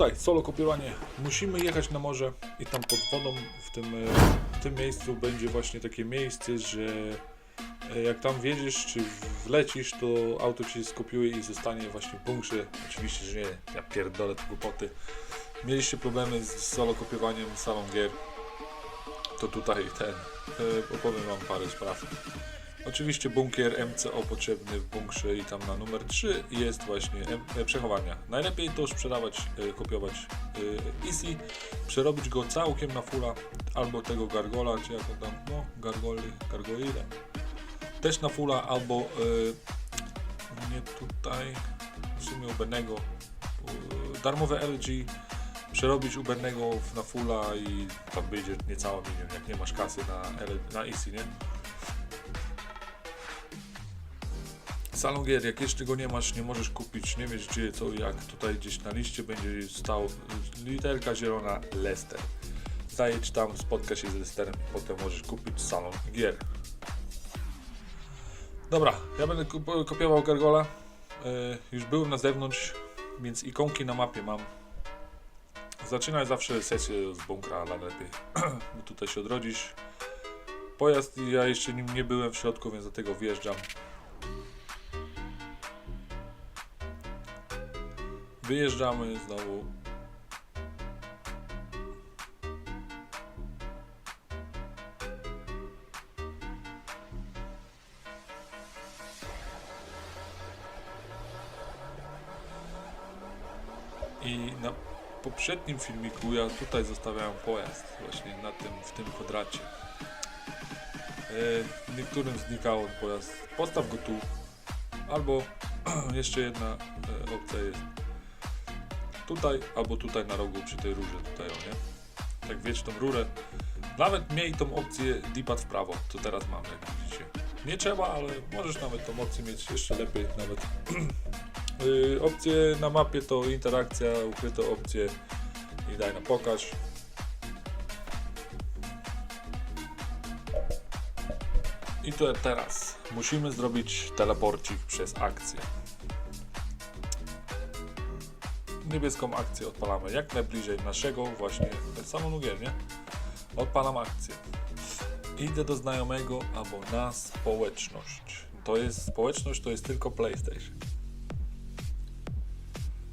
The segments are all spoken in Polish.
Tutaj solo kopiowanie. Musimy jechać na morze i tam pod wodą w tym, e, w tym miejscu będzie właśnie takie miejsce, że e, jak tam wjedziesz czy wlecisz, to auto ci skopiuje i zostanie właśnie w bunkrze. Oczywiście, że nie, ja pierdolę te głupoty. Mieliście problemy z solo kopiowaniem salon gier, to tutaj ten, e, opowiem wam parę spraw. Oczywiście bunkier MCO potrzebny w bunkrze i tam na numer 3 jest właśnie e, przechowania. Najlepiej to sprzedawać, e, kopiować e, Easy, przerobić go całkiem na fulla albo tego gargola, czy jak tam, no gargoli, gargoyle. Też na fulla albo nie tutaj, w sumie u Bennego, e, darmowe LG przerobić u Bennego w- na fulla i tam będzie niecała milion, jak nie masz kasy na, na Easy, nie? Salon gier, jak jeszcze go nie masz, nie możesz kupić, nie wiesz gdzie, co, jak tutaj gdzieś na liście będzie stał literka zielona Lester. Zajedź tam, spotka się z Lesterem potem możesz kupić salon gier. Dobra, ja będę kopiował Gargola. Y, już byłem na zewnątrz, więc ikonki na mapie mam. Zaczynaj zawsze sesję z bunkra, ale lepiej, bo tutaj się odrodzisz. Pojazd, ja jeszcze nim nie byłem w środku, więc do tego wjeżdżam. Wyjeżdżamy znowu. I na poprzednim filmiku ja tutaj zostawiałem pojazd właśnie na tym, w tym kwadracie. E, niektórym znikało pojazd. Postaw go tu. Albo jeszcze jedna e, opcja jest tutaj, albo tutaj na rogu przy tej rurze tutaj, o nie? Tak wiesz tą rurę. Nawet miej tą opcję D-pad w prawo, co teraz mam, jak widzicie. Nie trzeba, ale możesz nawet tą opcję mieć jeszcze lepiej nawet. Yy, opcje na mapie to interakcja, ukryte opcje i daj na pokaż. I to teraz musimy zrobić teleporcik przez akcję. Niebieską akcję odpalamy jak najbliżej naszego właśnie gier, nie? Odpalam akcję. Idę do znajomego albo na społeczność. To jest społeczność, to jest tylko PlayStation.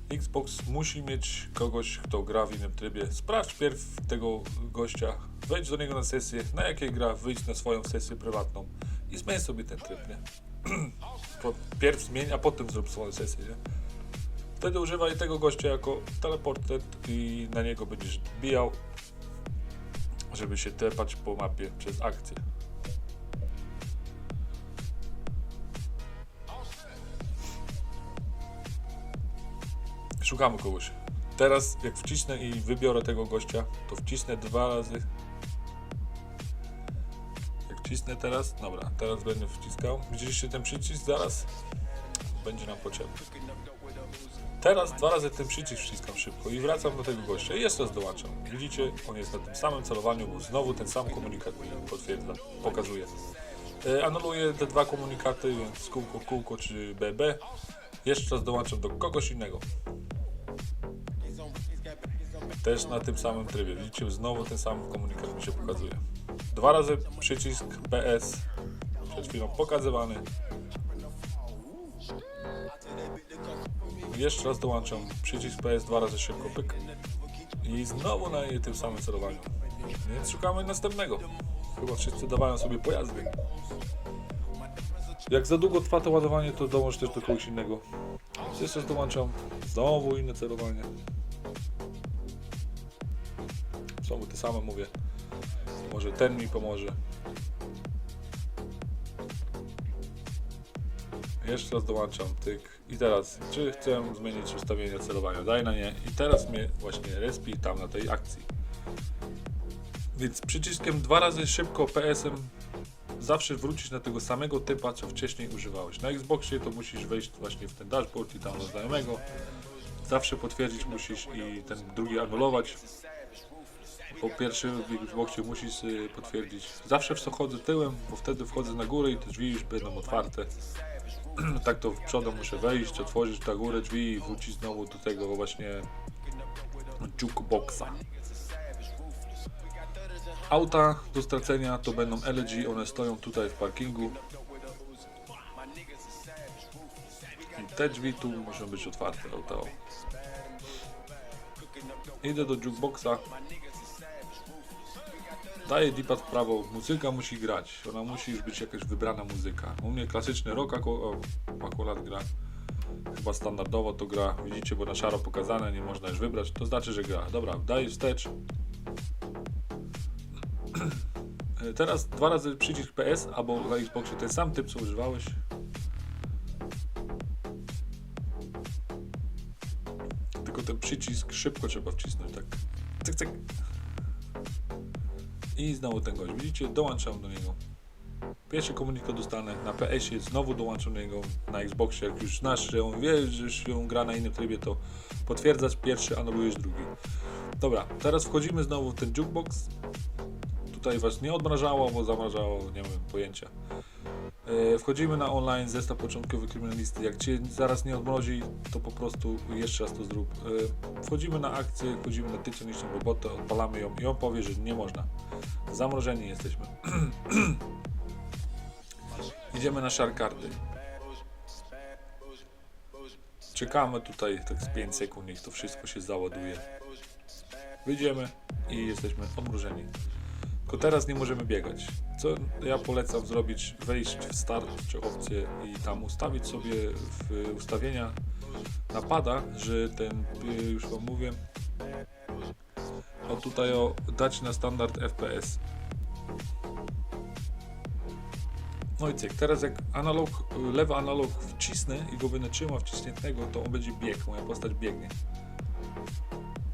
Xbox musi mieć kogoś, kto gra w innym trybie. Sprawdź pierw tego gościa, wejdź do niego na sesję, na jakiej gra, wyjdź na swoją sesję prywatną i zmień sobie ten tryb, nie? Pierw zmień, a potem zrób swoją sesję, nie? Wtedy używaj tego gościa jako teleportet i na niego będziesz bijał, żeby się tepać po mapie przez akcję. Szukamy kogoś. Teraz jak wcisnę i wybiorę tego gościa, to wcisnę dwa razy. Jak wcisnę teraz, dobra, teraz będę wciskał. Widzieliście ten przycisk zaraz? Będzie nam potrzebny. Teraz dwa razy ten przycisk wciskam szybko i wracam do tego gościa i jeszcze raz dołączam. Widzicie, on jest na tym samym celowaniu, bo znowu ten sam komunikat mi potwierdza, pokazuje. E, Anuluję te dwa komunikaty, więc kółko, kółko czy BB. Jeszcze raz dołączam do kogoś innego. Też na tym samym trybie. Widzicie, znowu ten sam komunikat mi się pokazuje. Dwa razy przycisk PS, przed chwilą pokazywany. Jeszcze raz dołączam przycisk PS dwa razy szybko pyk. I znowu na tym samym celowaniu. Więc szukamy następnego. Chyba wszyscy dawają sobie pojazdy. Jak za długo trwa to ładowanie, to dołącz też do kogoś innego. Jeszcze raz dołączam. Znowu inne celowanie. Znowu te same mówię. Może ten mi pomoże. Jeszcze raz dołączam tyk. I teraz, czy chcę zmienić ustawienie celowania? Daj na nie. I teraz mnie właśnie respi tam na tej akcji. Więc przyciskiem dwa razy szybko PS-em zawsze wrócisz na tego samego typa, co wcześniej używałeś. Na Xboxie to musisz wejść właśnie w ten dashboard i tam do znajomego. Zawsze potwierdzić musisz i ten drugi anulować. Po pierwsze w Xboxie musisz y, potwierdzić. Zawsze w co chodzę tyłem, bo wtedy wchodzę na górę i te drzwi już będą otwarte. tak to w przodu muszę wejść, otworzyć na górę drzwi i wrócić znowu do tego właśnie jukeboxa. Auta do stracenia to będą LG, one stoją tutaj w parkingu. I te drzwi tu muszą być otwarte. Auta. Idę do jukeboxa. Daję dipat w prawo, muzyka musi grać, ona musi już być jakaś wybrana muzyka. U mnie klasyczny rock akurat gra, chyba standardowo to gra, widzicie, bo na szaro pokazane, nie można już wybrać, to znaczy, że gra. Dobra, daję wstecz. Teraz dwa razy przycisk PS, albo na Xboxie ten sam typ, co używałeś. Tylko ten przycisk szybko trzeba wcisnąć, tak. Cyk, cyk. I znowu ten gość. Widzicie, dołączam do niego. Pierwszy komunikat dostanę na PS-ie, znowu dołączam do niego na Xboxie. Jak już znasz, że on wie, że się gra na innym trybie, to potwierdzasz pierwszy, anulujesz drugi. Dobra, teraz wchodzimy znowu w ten jukebox. Tutaj was nie odmrażało, bo zamrażało, nie mam pojęcia. E, Wchodzimy na online, zestaw początkowy kryminalisty. Jak cię zaraz nie odmrozi, to po prostu jeszcze raz to zrób. E, Wchodzimy na akcję, wchodzimy na tytaniczną robotę, odpalamy ją i on powie, że nie można. Zamrożeni jesteśmy. Idziemy na szarkardy. Czekamy tutaj tak z 5 sekund, niech to wszystko się załaduje. Wyjdziemy i jesteśmy odmrożeni. Tylko teraz nie możemy biegać. Co ja polecam zrobić? Wejść w start czy opcję i tam ustawić sobie w ustawienia napada, że ten, y, już wam mówię, o tutaj o dać na standard FPS. No i cyk, teraz jak analog, lewy analog wcisnę i go będę trzymał wciśniętego, to on będzie biegł, moja postać biegnie.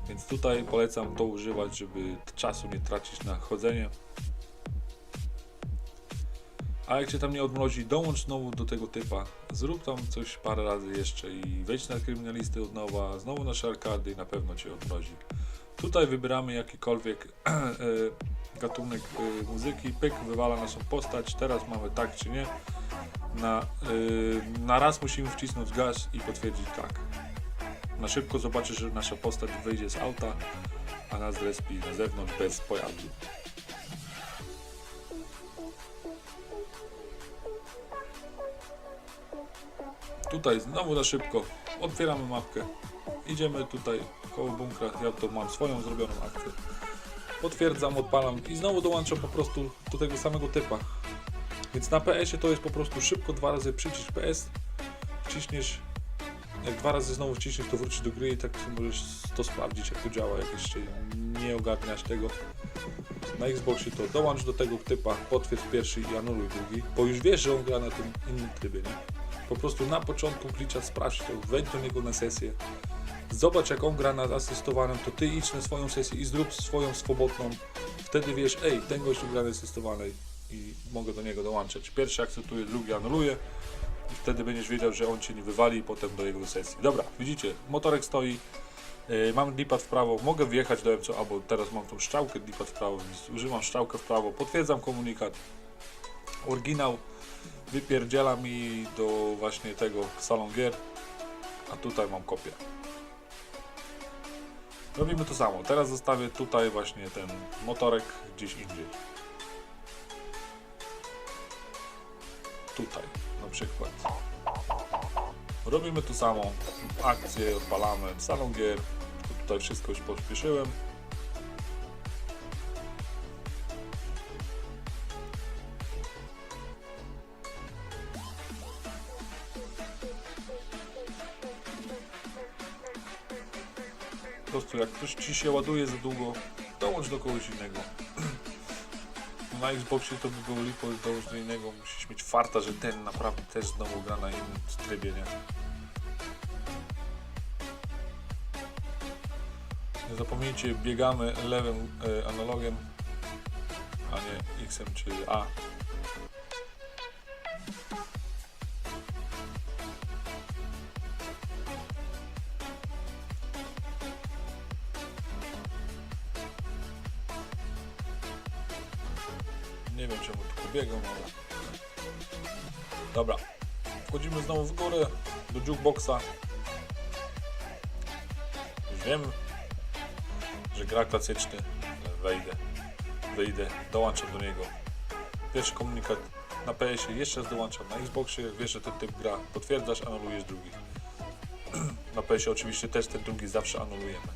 Więc tutaj polecam to używać, żeby czasu nie tracić na chodzenie. A jak się tam nie odmrozi, dołącz znowu do tego typa. Zrób tam coś parę razy jeszcze i wejdź na kryminalisty od nowa, znowu na szarkardy i na pewno cię odmrozi. Tutaj wybieramy jakikolwiek e, gatunek e, muzyki, pyk, wywala naszą postać. Teraz mamy tak czy nie. Na, e, na raz musimy wcisnąć gaz i potwierdzić tak. Na szybko zobaczysz, że nasza postać wyjdzie z auta, a nas respi na zewnątrz bez pojazdu. Tutaj znowu na szybko otwieramy mapkę. Idziemy tutaj koło bunkra. Ja to mam swoją zrobioną akcję. Potwierdzam, odpalam i znowu dołączam po prostu do tego samego typa. Więc na PS-ie to jest po prostu szybko dwa razy przycisk PS, wciśniesz jak dwa razy znowu wciśniesz, to wrócisz do gry i tak możesz to sprawdzić, jak to działa, jak jeszcze nie ogarniasz tego. Na Xboxie to dołącz do tego typa, potwierdź pierwszy i anuluj drugi, bo już wiesz, że on gra na tym innym trybie, nie? Po prostu na początku glitcha sprawdź to, wejdź do niego na sesję, zobacz jak on gra na asystowanym, to ty idź na swoją sesję i zrób swoją swobodną. Wtedy wiesz, ej, ten gościu gra na asystowanej i mogę do niego dołączać. Pierwszy akceptuje, drugi anuluje. Wtedy będziesz wiedział, że on cię nie wywali i potem do jego sesji. Dobra, widzicie, motorek stoi, yy, mam dipad w prawo, mogę wjechać do MCO, albo teraz mam tą strzałkę dipad w prawo, więc używam strzałkę w prawo, potwierdzam komunikat, oryginał, wypierdziela mi do właśnie tego salon gier, a tutaj mam kopię. Robimy to samo, teraz zostawię tutaj właśnie ten motorek gdzieś indziej. Tutaj przykład. Robimy to samo, akcję odpalamy, salon gier, tutaj wszystko już pośpieszyłem. Po prostu jak ktoś ci się ładuje za długo, dołącz do kogoś innego. Na Xboxie to by było lipo dołącz do innego, musisz mieć farta, że ten naprawdę też znowu gra na innym trybie, nie? Nie zapomnijcie, biegamy lewym e, analogiem, a nie X czy A. Nie wiem czemu tu pobiegam, ale... Dobra. wchodzimy znowu w górę do jukeboxa. Już wiem, że gra klasyczny, wejdę, wyjdę, dołączam do niego. Pierwszy komunikat na PS-ie, jeszcze raz dołączam. Na Xboxie wiesz, że ten typ gra, potwierdzasz, anulujesz drugi. na PS-ie oczywiście też ten drugi zawsze anulujemy.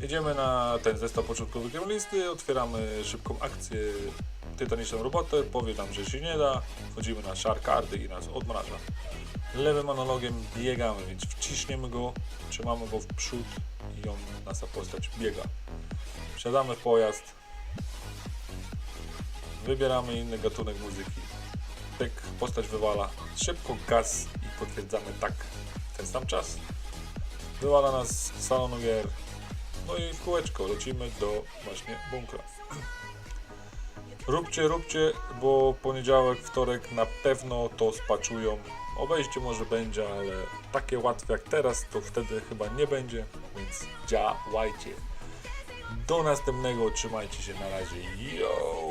Jedziemy na ten zestaw początkowy listy, otwieramy szybką akcję, tytaniczną robotę, powie nam, że się nie da, wchodzimy na sharkardy i nas odmraża. Lewym analogiem biegamy, więc wciśniemy go, trzymamy go w przód i on, nasza postać biega. Wsiadamy w pojazd, wybieramy inny gatunek muzyki, pyk, postać wywala, szybko gaz i potwierdzamy tak, ten sam czas. Wywala nas z salonu gier, no i w kółeczko lecimy do właśnie bunkra. Róbcie, róbcie, bo poniedziałek, wtorek na pewno to spaczują. Obejście może będzie, ale takie łatwe jak teraz to wtedy chyba nie będzie, więc działajcie. Do następnego, trzymajcie się na razie. Yo!